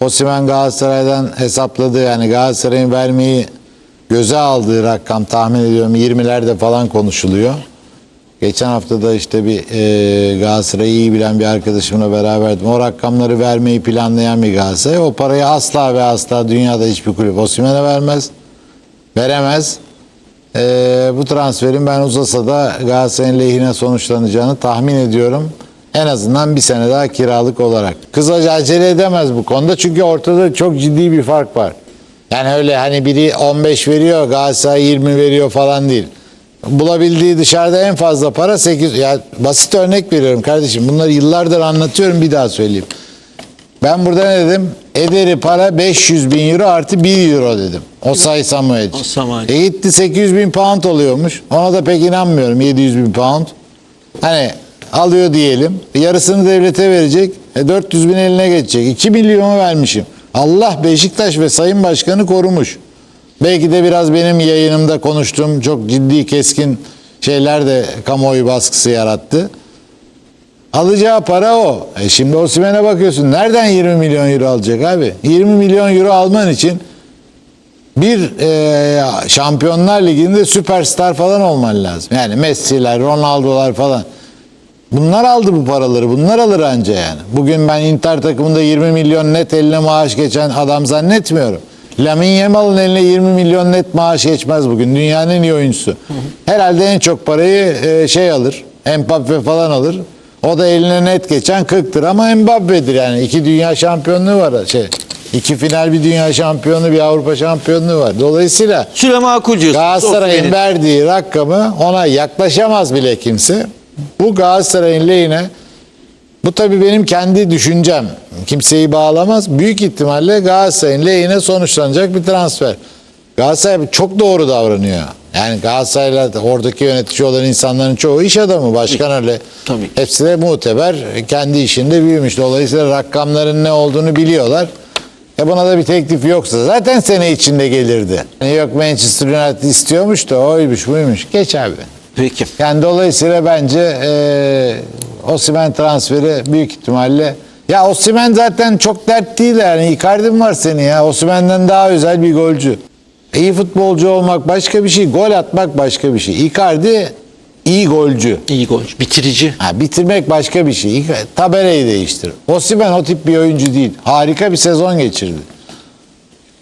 Osimhen Galatasaray'dan hesapladığı yani Galatasaray'ın vermeyi göze aldığı rakam tahmin ediyorum 20'lerde falan konuşuluyor. Geçen hafta da işte bir e, Galatasaray'ı iyi bilen bir arkadaşımla beraberdim. O rakamları vermeyi planlayan bir Galatasaray. O parayı asla ve asla dünyada hiçbir kulüp Osimhen'e vermez. Veremez. E, bu transferin ben uzasa da Galatasaray'ın lehine sonuçlanacağını tahmin ediyorum. En azından bir sene daha kiralık olarak. Kısaca acele edemez bu konuda çünkü ortada çok ciddi bir fark var. Yani öyle hani biri 15 veriyor Galatasaray 20 veriyor falan değil. Bulabildiği dışarıda en fazla para 8. Ya basit örnek veriyorum kardeşim. Bunları yıllardır anlatıyorum bir daha söyleyeyim. Ben burada ne dedim? Ederi para 500 bin euro artı 1 euro dedim. O say Samuel. E gitti 800 bin pound oluyormuş. Ona da pek inanmıyorum 700 bin pound. Hani alıyor diyelim. Yarısını devlete verecek. E 400 bin eline geçecek. 2 milyonu vermişim. Allah Beşiktaş ve Sayın Başkanı korumuş. Belki de biraz benim yayınımda konuştuğum çok ciddi keskin şeyler de kamuoyu baskısı yarattı. Alacağı para o. E şimdi Osimhen'e bakıyorsun. Nereden 20 milyon euro alacak abi? 20 milyon euro alman için bir e, Şampiyonlar Ligi'nde süperstar falan olman lazım. Yani Messi'ler, Ronaldo'lar falan. Bunlar aldı bu paraları. Bunlar alır anca yani. Bugün ben Inter takımında 20 milyon net eline maaş geçen adam zannetmiyorum. Lamine Yamal'ın eline 20 milyon net maaş geçmez bugün. Dünyanın en iyi oyuncusu. Herhalde en çok parayı e, şey alır. Mbappe falan alır. O da eline net geçen 40'tır ama Mbappe'dir yani. iki dünya şampiyonluğu var. Şey, iki final bir dünya şampiyonu bir Avrupa şampiyonluğu var. Dolayısıyla Süre makul. Galatasaray'ın verdiği rakamı ona yaklaşamaz bile kimse. Bu Galatasaray'ın lehine bu tabii benim kendi düşüncem. Kimseyi bağlamaz. Büyük ihtimalle Galatasaray'ın lehine sonuçlanacak bir transfer. Galatasaray çok doğru davranıyor. Yani Galatasaray'la oradaki yönetici olan insanların çoğu iş adamı. Başkan öyle. Tabii. Hepsi de muteber. Kendi işinde büyümüş. Dolayısıyla rakamların ne olduğunu biliyorlar. E buna da bir teklif yoksa zaten sene içinde gelirdi. Yani yok Manchester United istiyormuş da oymuş buymuş. Geç abi. Peki. Yani dolayısıyla bence e, Osimhen transferi büyük ihtimalle ya Osimhen zaten çok dert değil yani Icardi'm var senin ya. Osimhen'den daha özel bir golcü. İyi futbolcu olmak başka bir şey, gol atmak başka bir şey. Icardi iyi golcü. İyi gol. Bitirici. Ha, bitirmek başka bir şey. İka- Tabelayı değiştir. Osimhen o tip bir oyuncu değil. Harika bir sezon geçirdi.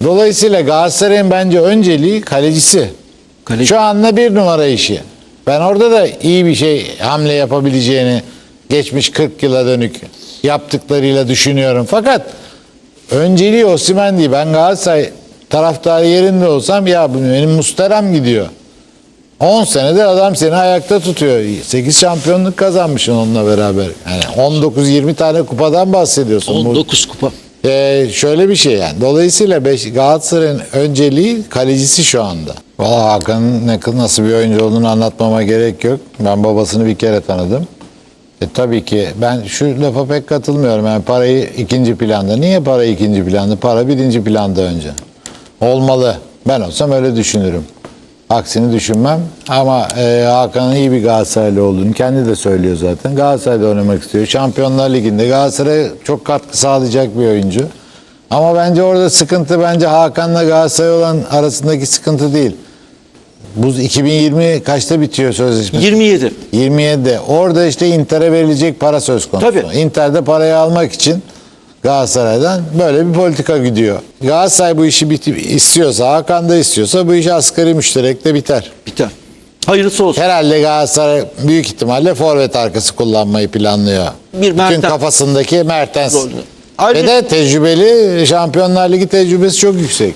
Dolayısıyla Galatasaray'ın bence önceliği kalecisi. Kaleci. Şu anda bir numara işi. Ben orada da iyi bir şey hamle yapabileceğini geçmiş 40 yıla dönük yaptıklarıyla düşünüyorum. Fakat önceliği Osimhen değil. Ben Galatasaray taraftarı yerinde olsam ya benim musterem gidiyor. 10 senedir adam seni ayakta tutuyor. 8 şampiyonluk kazanmışsın onunla beraber. Yani 19-20 tane kupadan bahsediyorsun. Bu- 19 kupa. Ee, şöyle bir şey yani. Dolayısıyla Beş- Galatasaray'ın önceliği kalecisi şu anda. Valla Hakan'ın nasıl bir oyuncu olduğunu anlatmama gerek yok. Ben babasını bir kere tanıdım. E, tabii ki ben şu lafa pek katılmıyorum. Yani parayı ikinci planda. Niye para ikinci planda? Para birinci planda önce. Olmalı. Ben olsam öyle düşünürüm. Aksini düşünmem. Ama e, Hakan'ın iyi bir Galatasaraylı olduğunu kendi de söylüyor zaten. Galatasaray'da oynamak istiyor. Şampiyonlar Ligi'nde Galatasaray'a çok katkı sağlayacak bir oyuncu. Ama bence orada sıkıntı bence Hakan'la Galatasaray olan arasındaki sıkıntı değil. Bu 2020 kaçta bitiyor sözleşme? 27. 27'de. Orada işte Inter'e verilecek para söz konusu. Tabii. Inter'de parayı almak için Galatasaray'dan böyle bir politika gidiyor. Galatasaray bu işi biti- istiyorsa, Hakan da istiyorsa bu iş asgari müşterekte biter. Biter. Hayırlısı olsun. Herhalde Galatasaray büyük ihtimalle forvet arkası kullanmayı planlıyor. Bir Bütün Mertens. kafasındaki Mertens. Doğru. Ve Ayrıca- de tecrübeli Şampiyonlar Ligi tecrübesi çok yüksek.